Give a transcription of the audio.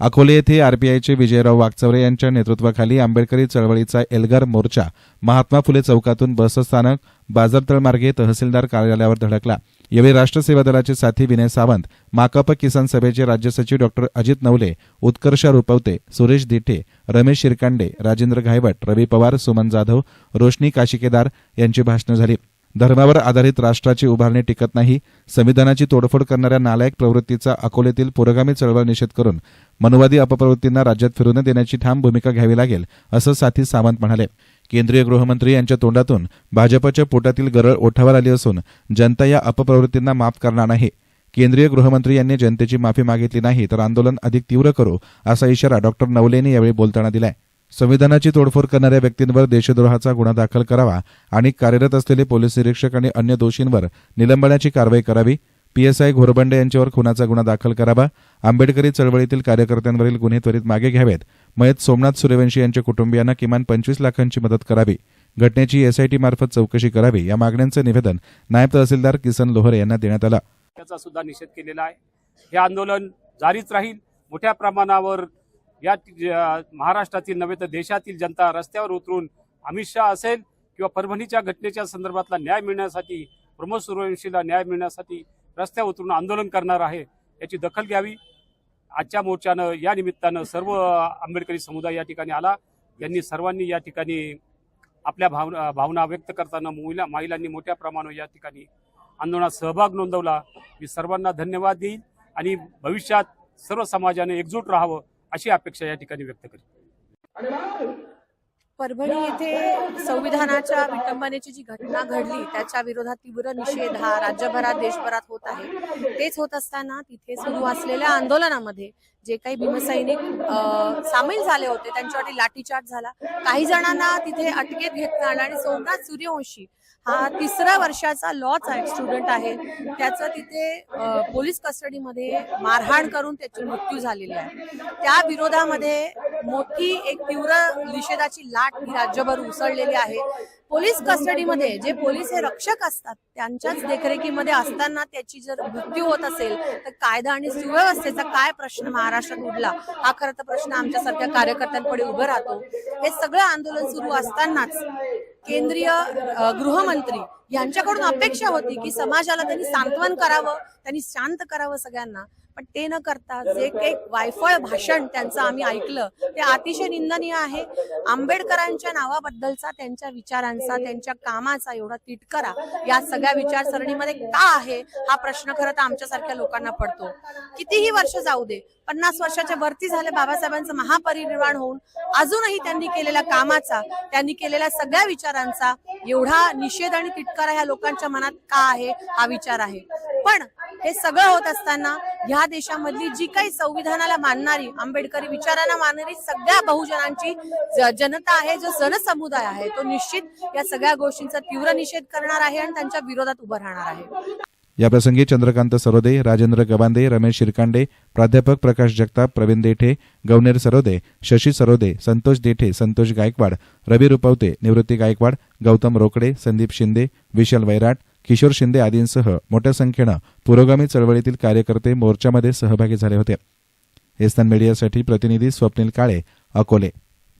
अकोले येथे आरपीआयचे विजयराव वागचौरे यांच्या नेतृत्वाखाली आंबेडकरी चळवळीचा एल्गार मोर्चा महात्मा फुले चौकातून बसस्थानक बाजारतळमार्गे तहसीलदार कार्यालयावर धडकला. यावेळी राष्ट्र सेवा दलाचे साथी विनय सावंत माकप किसान सभेचे राज्य सचिव डॉक्टर अजित नवले उत्कर्ष रुपवते सुरेश दिठे रमेश शिरकांडे राजेंद्र घायवट रवी पवार सुमन जाधव रोशनी काशिकेदार यांची भाषणं झाली. धर्मावर आधारित राष्ट्राची उभारणी टिकत नाही. संविधानाची तोडफोड करणाऱ्या नालायक प्रवृत्तीचा अकोलेतील पुरोगामी चळवळ निषेध करून मनुवादी अपप्रवृत्तींना राज्यात फिरू न देण्याची ठाम भूमिका घ्यावी लागेल असं साथी सावंत म्हणाले. केंद्रीय गृहमंत्री यांच्या तोंडातून भाजपच्या पोटातील गरळ ओठावर आली असून जनता या अपप्रवृत्तींना माफ करणार नाही. केंद्रीय गृहमंत्री यांनी जनतेची माफी मागितली नाही तर आंदोलन अधिक तीव्र करू असा इशारा डॉक्टर नवलेंनी यावेळी बोलताना दिलाय. संविधानाची तोडफोड करणाऱ्या व्यक्तींवर देशद्रोहाचा गुन्हा दाखल करावा आणि कार्यरत असलेले पोलीस निरीक्षक आणि अन्य दोषींवर निलंबनाची कारवाई करावी. पीएसआय घोरबंडे यांच्यावर खुनाचा गुन्हा दाखल करावा. आंबेडकरी चळवळीतील कार्यकर्त्यांवरील गुन्हे त्वरित मागे घ्यावेत. मयत सोमनाथ सूर्यवंशी यांच्या कुटुंबियांना किमान पंचवीस लाखांची मदत करावी. घटनेची एसआयटी मार्फत चौकशी करावी या मागण्यांचं निवेदन नायब तहसीलदार किसन लोहरे यांना देण्यात आलं. त्याचा सुद्धा निषेध केलेला आहे. हे आंदोलन जारीच राहील. मोठ्या प्रमाणावर या महाराष्ट्रातील नव्हे तर देशातील जनता रस्त्यावर उतरून अमित शहा असेल किंवा परभणीच्या घटनेच्या संदर्भातला न्याय मिळण्यासाठी प्रमोद सूर्यवंशीला न्याय मिळण्यासाठी रस्त्यावर उतरून आंदोलन करणार आहे याची दखल घ्यावी. आजच्या मोर्चानं या निमित्तानं सर्व आंबेडकरी समुदाय या ठिकाणी आला. यांनी सर्वांनी या ठिकाणी आपल्या भावना भावना व्यक्त करताना महिला महिलांनी मोठ्या प्रमाणावर या ठिकाणी आंदोलनात सहभाग नोंदवला. मी सर्वांना धन्यवाद देईन आणि भविष्यात सर्व समाजाने एकजूट राहावं अशी अपेक्षा या ठिकाणी व्यक्त करेल परभणी येथे संविधानाच्या विटंबनेची जी घटना घडली त्याच्या विरोधात तीव्र निषेध हा राज्यभरात देशभरात होत आहे. तेच होत असताना तिथे सुरू असलेल्या आंदोलनामध्ये जे काही भीमसैनिक सामील झाले होते त्यांच्यावरती लाठीचार्ज झाला. काही जणांना तिथे अटकेत घेतलं आलं आणि सोमनाथ सूर्यवंशी हा तिसऱ्या वर्षाचा लॉच आहे स्टुडंट आहे. त्याचं तिथे पोलीस कस्टडीमध्ये मारहाण करून त्याची मृत्यू झालेली आहे. त्या विरोधामध्ये मोठी एक तीव्र निषेधाची लाट ही राज्यभर उसळलेली आहे. पोलीस कस्टडीमध्ये जे पोलीस हे रक्षक असतात त्यांच्याच देखरेखीमध्ये असताना त्याची जर मृत्यू होत असेल तर कायदा आणि सुव्यवस्थेचा काय प्रश्न महाराष्ट्रात उडला हा खरं तर प्रश्न आमच्यासारख्या कार्यकर्त्यांपुढे उभं राहतो. हे सगळं आंदोलन सुरू असतानाच केंद्रीय गृहमंत्री यांच्याकडून अपेक्षा होती की समाजाला त्यांनी सांत्वन करावं त्यांनी शांत करावं सगळ्यांना. पण ते न करता जे काही वायफळ भाषण त्यांचं आम्ही ऐकलं ते अतिशय निंदनीय आहे. आंबेडकरांच्या नावाबद्दलचा त्यांच्या विचारांचा त्यांच्या कामाचा एवढा तिटकरा या सगळ्या विचारसरणीमध्ये का आहे हा प्रश्न खरं तर आमच्यासारख्या लोकांना पडतो. कितीही वर्ष जाऊ दे पन्नास वर्षाच्या वरती झाले बाबासाहेबांचं महापरिनिर्वाण होऊन अजूनही त्यांनी केलेल्या कामाचा त्यांनी केलेल्या सगळ्या विचारांचा एवढा निषेध आणि तिटकारा ह्या लोकांच्या मनात का आहे हा विचार आहे. पण हे सगळं होत असताना ह्या देशामधली जी काही संविधानाला मानणारी आंबेडकरी विचारांना मानणारी सगळ्या बहुजनांची जनता आहे जो जनसमुदाय आहे तो निश्चित या सगळ्या गोष्टींचा तीव्र निषेध करणार आहे आणि त्यांच्या विरोधात उभं राहणार आहे. याप्रसंगी चंद्रकांत सरोदे राजेंद्र गबांदे रमेश शिरकांडे प्राध्यापक प्रकाश जगताप प्रवीण देठे गवनेर सरोदे शशी सरोदे संतोष देठे संतोष गायकवाड रवी रुपवते निवृत्ती गायकवाड गौतम रोकडे संदीप शिंदे विशाल वैराट किशोर शिंदे आदींसह मोठ्या संख्येनं पुरोगामी चळवळीतील कार्यकर्ते मोर्चामध्ये सहभागी झाले होते. एस्तन मीडियासाठी प्रतिनिधी स्वप्नील काळे अकोले.